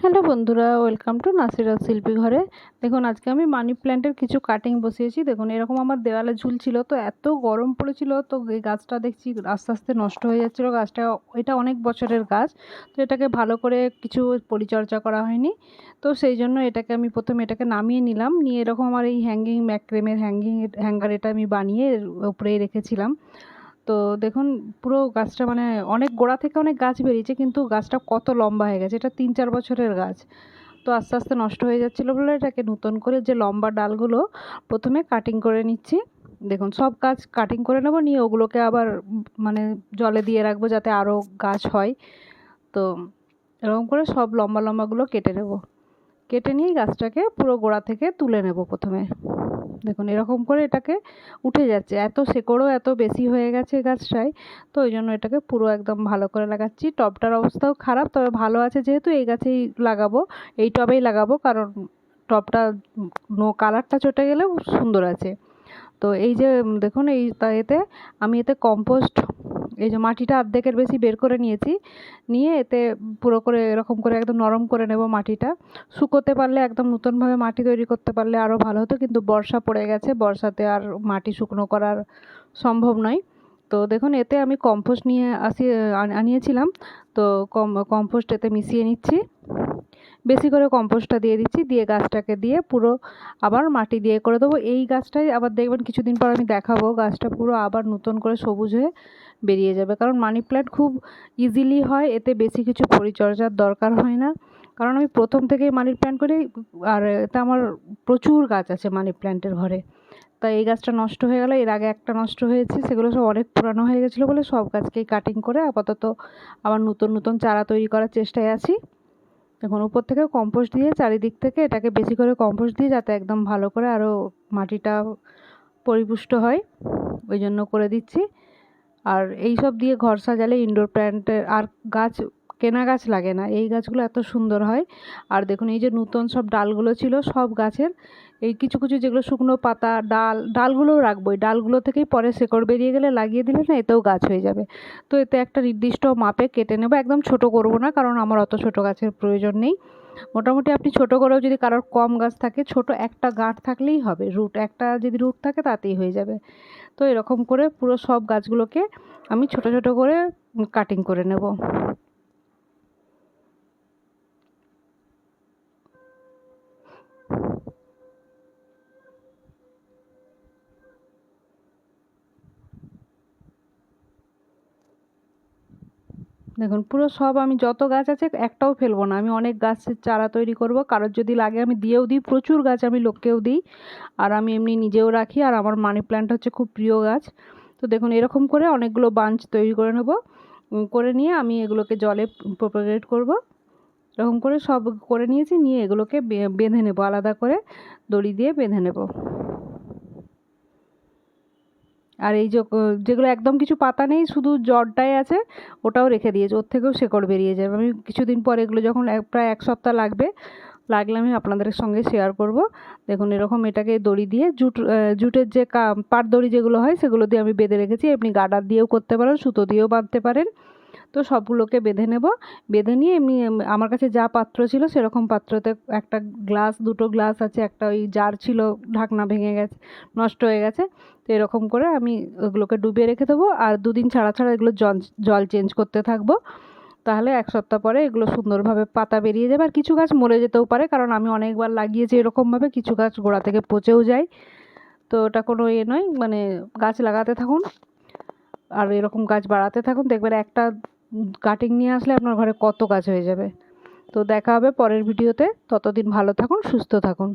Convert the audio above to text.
Hello বন্ধুরা welcome to Nasira শিল্পী ঘরে। দেখুন, আজকে আমি মানি প্ল্যান্টের কিছু কাটিং বসিয়েছি। দেখুন, এরকম আমার দেওয়ালে ঝুলছিল তো এত গরম পড়েছিল, তো এই গাছটা দেখছি আস্তে আস্তে নষ্ট হয়ে যাচ্ছিল। গাছটা, এটা অনেক বছরের গাছ, তো এটাকে ভালো করে কিছু পরিচর্যা করা হয়নি। তো সেই জন্য এটাকে আমি প্রথমে এটাকে নামিয়ে নিলাম। নিয়ে এরকম আমার এই হ্যাঙ্গিং ম্যাক্রেমের হ্যাঙ্গিং হ্যাঙ্গার এটা আমি বানিয়ে উপরেই রেখেছিলাম। তো দেখুন, পুরো গাছটা মানে অনেক গোড়া থেকে অনেক গাছ বেরিয়েছে, কিন্তু গাছটা কত লম্বা হয়ে গেছে। এটা তিন চার বছরের গাছ। তো আস্তে আস্তে নষ্ট হয়ে যাচ্ছিল বলে এটাকে নতুন করে যে লম্বা ডালগুলো প্রথমে কাটিং করে নিচ্ছি। দেখুন, সব গাছ কাটিং করে নেব, নিয়ে ওগুলোকে আবার মানে জলে দিয়ে রাখব যাতে আরও গাছ হয়। তো এরকম করে সব লম্বা লম্বাগুলো কেটে নেব। কেটে নিয়ে গাছটাকে পুরো গোড়া থেকে তুলে নেব প্রথমে। দেখুন, এরকম করে এটাকে উঠে যাচ্ছে। এত শেকড়ও এত বেশি হয়ে গেছে গাছটায়, তো ওই জন্য এটাকে পুরো একদম ভালো করে লাগাচ্ছি। টবটার অবস্থাও খারাপ, তবে ভালো আছে যেহেতু এই গাছেই লাগাবো, এই টবেই লাগাবো, কারণ টবটা কালারটা চটে গেলেও সুন্দর আছে। তো এই যে দেখুন, এই এতে, আমি এতে কম্পোস্ট এই যে মাটিটা অর্ধেকের বেশি বের করে নিয়েছি, নিয়ে এতে পুরো করে এরকম করে একদম নরম করে নেব মাটিটা। শুকোতে পারলে একদম নতুনভাবে মাটি তৈরি করতে পারলে আরও ভালো হতো, কিন্তু বর্ষা পড়ে গেছে, বর্ষাতে আর মাটি শুকনো করার সম্ভব নয়। তো দেখুন, এতে আমি কম্পোস্ট নিয়ে আসি আনিয়েছিলাম। তো কম কম্পোস্ট এতে মিশিয়ে নিচ্ছি। বেশি করে কম্পোস্টটা দিয়ে দিচ্ছি, দিয়ে গাছটাকে দিয়ে পুরো আবার মাটি দিয়ে করে দেবো। এই গাছটাই আবার দেখবেন কিছুদিন পর আমি দেখাবো, গাছটা পুরো আবার নতুন করে সবুজ হয়ে বেরিয়ে যাবে। কারণ মানি প্ল্যান্ট খুব ইজিলি হয়, এতে বেশি কিছু পরিচর্যার দরকার হয় না। কারণ আমি প্রথম থেকেই মানি প্ল্যান্ট করি, আর এতে আমার প্রচুর গাছ আছে মানি প্ল্যান্টের ঘরে। তাই এই গাছটা নষ্ট হয়ে গেল, এর আগে একটা নষ্ট হয়েছে, সেগুলো সব অনেক পুরানো হয়ে গেছিল বলে সব গাছকেই কাটিং করে আপাতত আবার নতুন নতুন চারা তৈরি করার চেষ্টায় আছি। এখন উপর থেকে কম্পোস্ট দিয়ে চারিদিক থেকে এটাকে বেশি করে কম্পোস্ট দিয়ে যাতে একদম ভালো করে আরও মাটিটা পরিপুষ্ট হয়, ওই জন্য করে দিচ্ছি। আর এই সব দিয়ে ঘর সাজালে ইনডোর প্ল্যান্টের আর গাছ কেনা গাছ লাগে না। এই গাছগুলো এত সুন্দর হয়। আর দেখুন, এই যে নতুন সব ডালগুলো ছিল, সব গাছের, এই কিছু কিছু যেগুলো শুকনো পাতা, ডাল, ডালগুলোও রাখব। এই ডালগুলো থেকেই পরে শেকড় বেরিয়ে গেলে লাগিয়ে দিলে না, এতেও গাছ হয়ে যাবে। তো এতে একটা নির্দিষ্ট মাপে কেটে নেব। একদম ছোট করব না, কারণ আমার অত ছোট গাছের প্রয়োজন নেই। মোটামুটি আপনি ছোট করেও যদি কারোর কম গাছ থাকে, ছোট একটা গাঁট থাকলেই হবে। রুট, একটা যদি রুট থাকে, তাতেই হয়ে যাবে। তো এরকম করে পুরো সব গাছগুলোকে আমি ছোট ছোট করে কাটিং করে নেব। দেখুন, পুরো সব আমি যত গাছ আছে একটাও ফেলব না। আমি অনেক গাছের চারা তৈরি করব। কারোর যদি লাগে আমি দিয়েও দিই, প্রচুর গাছ আমি লোককেও দিই। আর আমি এমনি নিজেও রাখি। আর আমার মানি প্ল্যান্ট হচ্ছে খুব প্রিয় গাছ। তো দেখুন, এরকম করে অনেকগুলো বাঞ্চ তৈরি করে নেব। করে নিয়ে আমি এগুলোকে জলে প্রোপাগেট করব। এরকম করে সব করে নিয়েছি, নিয়ে এগুলোকে বেঁধে নেব। আলাদা করে দড়ি দিয়ে বেঁধে নেব। আর এই যেগুলো একদম কিছু পাতা নেই, শুধু জড়টাই আছে, ওটাও রেখে দিয়েছে। ওর থেকেও শেকড় বেরিয়ে যাবে আমি কিছুদিন পর এগুলো যখন প্রায় এক সপ্তাহ লাগবে, লাগলে আমি আপনাদের সঙ্গে শেয়ার করব। দেখুন, এরকম এটাকে দড়ি দিয়ে জুট জুটের যে পাট দড়ি যেগুলো হয়, সেগুলো দিয়ে আমি বেঁধে রেখেছি। আপনি গাডার দিয়েও করতে পারেন, সুতো দিয়েও বাঁধতে পারেন। তো সবগুলোকে বেঁধে নেব। বেঁধে নিয়ে এমনি আমার কাছে যা পাত্র ছিল সেরকম পাত্রতে একটা গ্লাস, দুটো গ্লাস আছে, একটা ওই জার ছিল, ঢাকনা ভেঙে গেছে, নষ্ট হয়ে গেছে। তো এরকম করে আমি ওগুলোকে ডুবিয়ে রেখে দেবো আর দুদিন ছাড়া ছাড়া এগুলো জল জল চেঞ্জ করতে থাকব। তাহলে এক সপ্তাহ পরে এগুলো সুন্দরভাবে পাতা বেরিয়ে যাবে। আর কিছু গাছ মরে যেতেও পারে, কারণ আমি অনেকবার লাগিয়েছি এরকমভাবে, কিছু গাছ গোড়া থেকে পচেও যায়। তো ওটা কোনো ইয়ে নয় মানে গাছ লাগাতে থাকুন। আর এরকম গাছ বাড়াতে থাকুন। দেখবেন একটা কাটিং নিয়ে আসলে আপনার ঘরে কত গাছ হয়ে যাবে। তো দেখা হবে পরের ভিডিওতে ততদিন ভালো থাকুন, সুস্থ থাকুন।